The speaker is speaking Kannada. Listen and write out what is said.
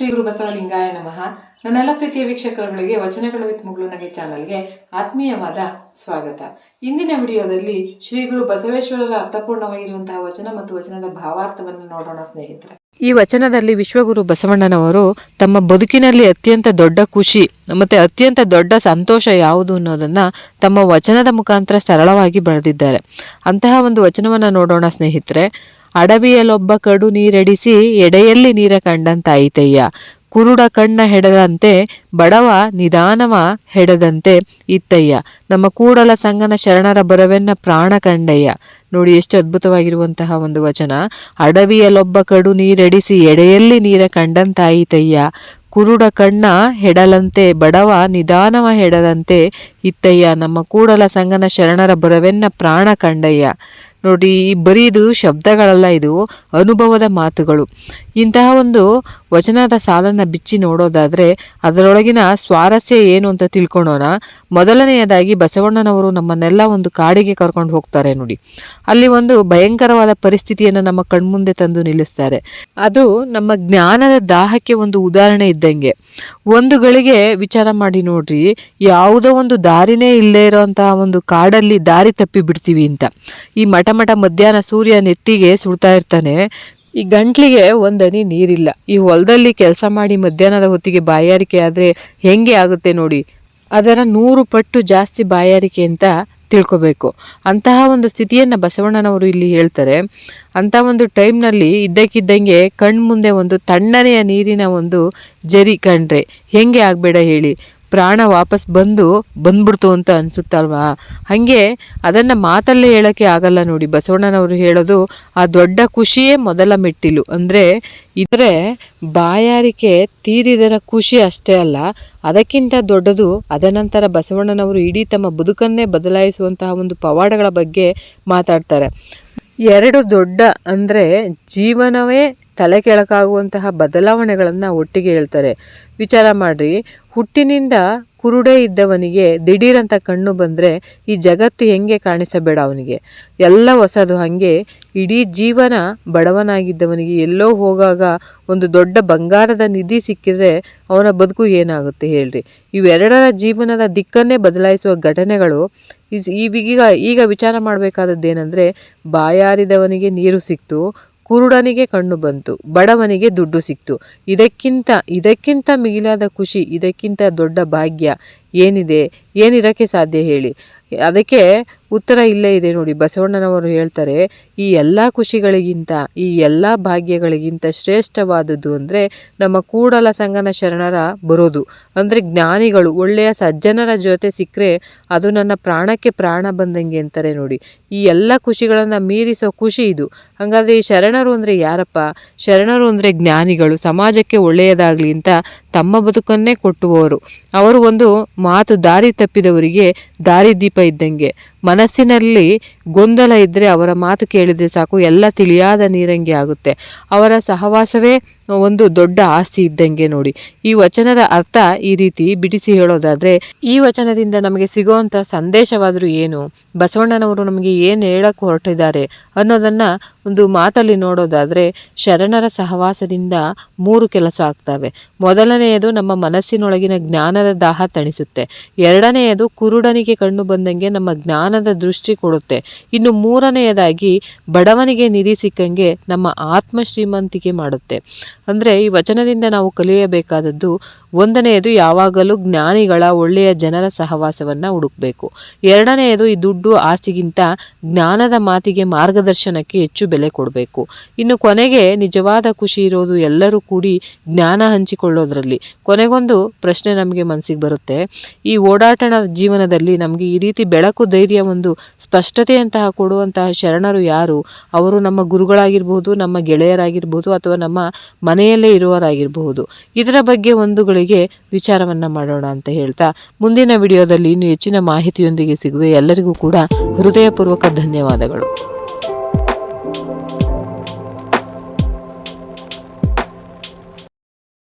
ಶ್ರೀ ಗುರು ಬಸವಲಿಂಗಾಯ ನಮಃ. ನನ್ನೆಲ್ಲ ಪ್ರೀತಿಯ ವೀಕ್ಷಕರುಗಳಿಗೆ, ವಚನಗಳು ವಿತ್ ಮುಗುಳುನಗೆ ಚಾನಲ್ಗೆ ಆತ್ಮೀಯವಾದ ಸ್ವಾಗತ. ಇಂದಿನ ವಿಡಿಯೋದಲ್ಲಿ ಶ್ರೀ ಗುರು ಬಸವೇಶ್ವರರ ಅರ್ಥಪೂರ್ಣವಾಗಿರುವಂತಹ ವಚನ ಮತ್ತು ವಚನದ ಭಾವಾರ್ಥವನ್ನು ನೋಡೋಣ, ಸ್ನೇಹಿತರೆ. ಈ ವಚನದಲ್ಲಿ ವಿಶ್ವಗುರು ಬಸವಣ್ಣನವರು ತಮ್ಮ ಬದುಕಿನಲ್ಲಿ ಅತ್ಯಂತ ದೊಡ್ಡ ಖುಷಿ ಮತ್ತೆ ಅತ್ಯಂತ ದೊಡ್ಡ ಸಂತೋಷ ಯಾವುದು ಅನ್ನೋದನ್ನ ತಮ್ಮ ವಚನದ ಮುಖಾಂತರ ಸರಳವಾಗಿ ಬರೆದಿದ್ದಾರೆ. ಅಂತಹ ಒಂದು ವಚನವನ್ನ ನೋಡೋಣ, ಸ್ನೇಹಿತರೆ. ಅಡವಿಯಲ್ಲೊಬ್ಬ ಕಡು ನೀರೆಡಿಸಿ ಎಡೆಯಲ್ಲಿ ನೀರ ಕಂಡಂತಾಯಿತಯ್ಯ. ಕುರುಡ ಕಣ್ಣ ಹೆಡದಂತೆ, ಬಡವ ನಿಧಾನವ ಹೆಡದಂತೆ ಇತ್ತಯ್ಯ. ನಮ್ಮ ಕೂಡಲ ಸಂಗನ ಶರಣರ ಬರವೆನ್ನ ಪ್ರಾಣ ಕಂಡಯ್ಯ. ನೋಡಿ ಎಷ್ಟು ಅದ್ಭುತವಾಗಿರುವಂತಹ ಒಂದು ವಚನ. ಅಡವಿಯಲ್ಲೊಬ್ಬ ಕಡು ನೀರೆಡಿಸಿ ಎಡೆಯಲ್ಲಿ ನೀರ ಕಂಡಂತಾಯಿತಯ್ಯ. ಕುರುಡ ಕಣ್ಣ ಹೆಡಲಂತೆ, ಬಡವ ನಿಧಾನವ ಹೆಡದಂತೆ ಇತ್ತಯ್ಯ. ನಮ್ಮ ಕೂಡಲ ಸಂಗನ ಶರಣರ ಬರವೆನ್ನ ಪ್ರಾಣ ಕಂಡಯ್ಯ. ನೋಡಿ ಬರೀ ಇದು ಶಬ್ದಗಳಲ್ಲ ಇದು ಅನುಭವದ ಮಾತುಗಳು. ಇಂತಹ ಒಂದು ವಚನದ ಸಾಲನ್ನು ಬಿಚ್ಚಿ ನೋಡೋದಾದರೆ ಅದರೊಳಗಿನ ಸ್ವಾರಸ್ಯ ಏನು ಅಂತ ತಿಳ್ಕೊಳ್ಳೋಣ ಮೊದಲನೆಯದಾಗಿ ಬಸವಣ್ಣನವರು ನಮ್ಮನ್ನೆಲ್ಲ ಒಂದು ಕಾಡಿಗೆ ಕರ್ಕೊಂಡು ಹೋಗ್ತಾರೆ ನೋಡಿ. ಅಲ್ಲಿ ಒಂದು ಭಯಂಕರವಾದ ಪರಿಸ್ಥಿತಿಯನ್ನು ನಮ್ಮ ಕಣ್ಮುಂದೆ ತಂದು ನಿಲ್ಲಿಸ್ತಾರೆ. ಅದು ನಮ್ಮ ಜ್ಞಾನದ ದಾಹಕ್ಕೆ ಒಂದು ಉದಾಹರಣೆ ಇದ್ದಂಗೆ. ಒಂದು ಗಳಿಗೆ ವಿಚಾರ ಮಾಡಿ ನೋಡ್ರಿ, ಯಾವುದೋ ಒಂದು ದಾರಿನೇ ಇಲ್ಲದೆ ಇರೋಂತಹ ಒಂದು ಕಾಡಲ್ಲಿ ದಾರಿ ತಪ್ಪಿ ಬಿಡ್ತೀವಿ ಅಂತ. ಈ ಮಠ ಮಠ ಮಧ್ಯಾಹ್ನ ಸೂರ್ಯ ನೆತ್ತಿಗೆ ಸುಡ್ತಾ ಇರ್ತಾನೆ. ಈ ಗಂಟ್ಲಿಗೆ ಒಂದನಿ ನೀರಿಲ್ಲ. ಈ ಹೊಲದಲ್ಲಿ ಕೆಲಸ ಮಾಡಿ ಮಧ್ಯಾಹ್ನದ ಹೊತ್ತಿಗೆ ಬಾಯಾರಿಕೆ ಆದರೆ ಹೆಂಗೆ ಆಗುತ್ತೆ ನೋಡಿ. ಅದರ ನೂರು ಪಟ್ಟು ಜಾಸ್ತಿ ಬಾಯಾರಿಕೆ ಅಂತ ತಿಳ್ಕೊಬೇಕು. ಅಂತಹ ಒಂದು ಸ್ಥಿತಿಯನ್ನು ಬಸವಣ್ಣನವರು ಇಲ್ಲಿ ಹೇಳ್ತಾರೆ. ಅಂಥ ಒಂದು ಟೈಮ್ನಲ್ಲಿ ಇದ್ದಕ್ಕಿದ್ದಂಗೆ ಕಣ್ಮುಂದೆ ಒಂದು ತಣ್ಣನೆಯ ನೀರಿನ ಒಂದು ಜರಿ ಕಂಡ್ರೆ ಹೆಂಗೆ ಆಗಬೇಡ ಹೇಳಿ. ಪ್ರಾಣ ವಾಪಸ್ ಬಂದು ಬಂದ್ಬಿಡ್ತು ಅಂತ ಅನಿಸುತ್ತಲ್ವಾ? ಹಾಗೆ ಅದನ್ನು ಮಾತಲ್ಲೇ ಹೇಳೋಕ್ಕೆ ಆಗಲ್ಲ ನೋಡಿ. ಬಸವಣ್ಣನವರು ಹೇಳೋದು ಆ ದೊಡ್ಡ ಖುಷಿಯೇ ಮೊದಲ ಮೆಟ್ಟಿಲು. ಅಂದರೆ ಇದ್ರೆ ಬಾಯಾರಿಕೆ ತೀರಿದರ ಖುಷಿ ಅಷ್ಟೇ ಅಲ್ಲ, ಅದಕ್ಕಿಂತ ದೊಡ್ಡದು ಅದನಂತರ ಬಸವಣ್ಣನವರು ಇಡೀ ತಮ್ಮ ಬದುಕನ್ನೇ ಬದಲಾಯಿಸುವಂತಹ ಒಂದು ಪವಾಡಗಳ ಬಗ್ಗೆ ಮಾತಾಡ್ತಾರೆ. ಎರಡು ದೊಡ್ಡ ಅಂದರೆ ಜೀವನವೇ ತಲೆ ಕೆಳಕಾಗುವಂತಹ ಬದಲಾವಣೆಗಳನ್ನು ಒಟ್ಟಿಗೆ ಹೇಳ್ತಾರೆ. ವಿಚಾರ ಮಾಡಿರಿ, ಹುಟ್ಟಿನಿಂದ ಕುರುಡೆ ಇದ್ದವನಿಗೆ ದಿಢೀರಂತ ಕಣ್ಣು ಬಂದರೆ ಈ ಜಗತ್ತು ಹೆಂಗೆ ಕಾಣಿಸಬೇಡ ಅವನಿಗೆ. ಎಲ್ಲ ಹೊಸದು ಹಾಗೆ ಇಡೀ ಜೀವನ ಬಡವನಾಗಿದ್ದವನಿಗೆ ಎಲ್ಲೋ ಹೋಗಾಗ ಒಂದು ದೊಡ್ಡ ಬಂಗಾರದ ನಿಧಿ ಸಿಕ್ಕಿದರೆ ಅವನ ಬದುಕು ಏನಾಗುತ್ತೆ ಹೇಳ್ರಿ. ಇವೆರಡರ ಜೀವನದ ದಿಕ್ಕನ್ನೇ ಬದಲಾಯಿಸುವ ಘಟನೆಗಳು ಈಸ್ ಈಗ ಈಗ ವಿಚಾರ ಮಾಡಬೇಕಾದದ್ದೇನೆಂದರೆ, ಬಾಯಾರಿದವನಿಗೆ ನೀರು ಸಿಕ್ತು ಕುರುಡನಿಗೆ ಕಣ್ಣು ಬಂತು ಬಡವನಿಗೆ ದುಡ್ಡು ಸಿಕ್ತು. ಇದಕ್ಕಿಂತ ಇದಕ್ಕಿಂತ ಮಿಗಿಲಾದ ಖುಷಿ ಇದಕ್ಕಿಂತ ದೊಡ್ಡ ಭಾಗ್ಯ ಏನಿದೆ, ಏನಿರೋಕ್ಕೆ ಸಾಧ್ಯ ಹೇಳಿ. ಅದಕ್ಕೆ ಉತ್ತರ ಇಲ್ಲೇ ಇದೆ ನೋಡಿ. ಬಸವಣ್ಣನವರು ಹೇಳ್ತಾರೆ, ಈ ಎಲ್ಲ ಖುಷಿಗಳಿಗಿಂತ, ಈ ಎಲ್ಲ ಭಾಗ್ಯಗಳಿಗಿಂತ ಶ್ರೇಷ್ಠವಾದದ್ದು ಅಂದರೆ ನಮ್ಮ ಕೂಡಲ ಸಂಗನ ಶರಣರ ಬರೋದು. ಅಂದರೆ ಜ್ಞಾನಿಗಳು, ಒಳ್ಳೆಯ ಸಜ್ಜನರ ಜೊತೆ ಸಿಕ್ಕರೆ ಅದು ನನ್ನ ಪ್ರಾಣಕ್ಕೆ ಪ್ರಾಣ ಬಂದಂಗೆ ಅಂತಾರೆ ನೋಡಿ. ಈ ಎಲ್ಲ ಖುಷಿಗಳನ್ನು ಮೀರಿಸೋ ಖುಷಿ ಇದು. ಹಾಗಾದರೆ ಈ ಶರಣರು ಅಂದರೆ ಯಾರಪ್ಪ? ಶರಣರು ಅಂದರೆ ಜ್ಞಾನಿಗಳು. ಸಮಾಜಕ್ಕೆ ಒಳ್ಳೆಯದಾಗಲಿ ಅಂತ ತಮ್ಮ ಬದುಕನ್ನೇ ಕೊಟ್ಟುವವರು. ಅವರು ಒಂದು ಮಾತು ದಾರಿ ತಪ್ಪಿದವರಿಗೆ ದಾರಿದೀಪ ಇದ್ದಂಗೆ. ಮನಸ್ಸಿನಲ್ಲಿ ಗೊಂದಲ ಇದ್ದರೆ ಅವರ ಮಾತು ಕೇಳಿದರೆ ಸಾಕು, ಎಲ್ಲ ತಿಳಿಯಾದ ನೀರಂಗಿ ಆಗುತ್ತೆ. ಅವರ ಸಹವಾಸವೇ ಒಂದು ದೊಡ್ಡ ಆಸ್ತಿ ಇದ್ದಂಗೆ ನೋಡಿ. ಈ ವಚನದ ಅರ್ಥ ಈ ರೀತಿ ಬಿಡಿಸಿ ಹೇಳೋದಾದರೆ, ಈ ವಚನದಿಂದ ನಮಗೆ ಸಿಗುವಂಥ ಸಂದೇಶವಾದರೂ ಏನು, ಬಸವಣ್ಣನವರು ನಮಗೆ ಏನು ಹೇಳಕ್ಕೆ ಹೊರಟಿದ್ದಾರೆ ಅನ್ನೋದನ್ನು ಒಂದು ಮಾತಲ್ಲಿ ನೋಡೋದಾದರೆ, ಶರಣರ ಸಹವಾಸದಿಂದ ಮೂರು ಕೆಲಸ ಆಗ್ತವೆ. ಮೊದಲನೆಯದು ನಮ್ಮ ಮನಸ್ಸಿನೊಳಗಿನ ಜ್ಞಾನದ ದಾಹ ತಣಿಸುತ್ತೆ. ಎರಡನೆಯದು ಕುರುಡನಿಗೆ ಕಣ್ಣು ಬಂದಂಗೆ ನಮ್ಮ ಜ್ಞಾನದ ದೃಷ್ಟಿ ಕೊಡುತ್ತೆ. ಇನ್ನು ಮೂರನೆಯದಾಗಿ ಬಡವನಿಗೆ ನಿಧಿ ಸಿಕ್ಕಂಗೆ ನಮ್ಮ ಆತ್ಮ ಶ್ರೀಮಂತಿಕೆ ಮಾಡುತ್ತೆ. ಅಂದರೆ ಈ ವಚನದಿಂದ ನಾವು ಕಲಿಯಬೇಕಾದದ್ದು ಒಂದನೆಯದು ಯಾವಾಗಲೂ ಜ್ಞಾನಿಗಳ ಒಳ್ಳೆಯ ಜನರ ಸಹವಾಸವನ್ನು ಹುಡುಕಬೇಕು. ಎರಡನೆಯದು ಈ ದುಡ್ಡು ಆಸೆಗಿಂತ ಜ್ಞಾನದ ಮಾತಿಗೆ ಮಾರ್ಗದರ್ಶನಕ್ಕೆ ಹೆಚ್ಚು ಬೆಲೆ ಕೊಡಬೇಕು. ಇನ್ನು ಕೊನೆಗೆ ನಿಜವಾದ ಖುಷಿ ಇರೋದು ಎಲ್ಲರೂ ಕೂಡಿ ಜ್ಞಾನ ಹಂಚಿಕೊಳ್ಳೋದ್ರಲ್ಲಿ. ಕೊನೆಗೊಂದು ಪ್ರಶ್ನೆ ನಮಗೆ ಮನಸ್ಸಿಗೆ ಬರುತ್ತೆ. ಈ ಓಡಾಟನ ಜೀವನದಲ್ಲಿ ನಮಗೆ ಈ ರೀತಿ ಬೆಳಕು, ಧೈರ್ಯ ಒಂದು ಸ್ಪಷ್ಟತೆಯಂತಹ ಕೊಡುವಂತಹ ಶರಣರು ಯಾರು? ಅವರು ನಮ್ಮ ಗುರುಗಳಾಗಿರ್ಬೋದು, ನಮ್ಮ ಗೆಳೆಯರಾಗಿರ್ಬೋದು ಅಥವಾ ನಮ್ಮ ಮನೆಯಲ್ಲೇ ಇರುವರಾಗಿರಬಹುದು ಇದರ ಬಗ್ಗೆ ಒಂದುಗಳಿಗೆ ವಿಚಾರವನ್ನು ಮಾಡೋಣ ಅಂತ ಹೇಳ್ತಾ, ಮುಂದಿನ ವಿಡಿಯೋದಲ್ಲಿ ಇನ್ನು ಹೆಚ್ಚಿನ ಮಾಹಿತಿಯೊಂದಿಗೆ ಸಿಗುವೆ. ಎಲ್ಲರಿಗೂ ಕೂಡ ಹೃದಯಪೂರ್ವಕ ಧನ್ಯವಾದಗಳು.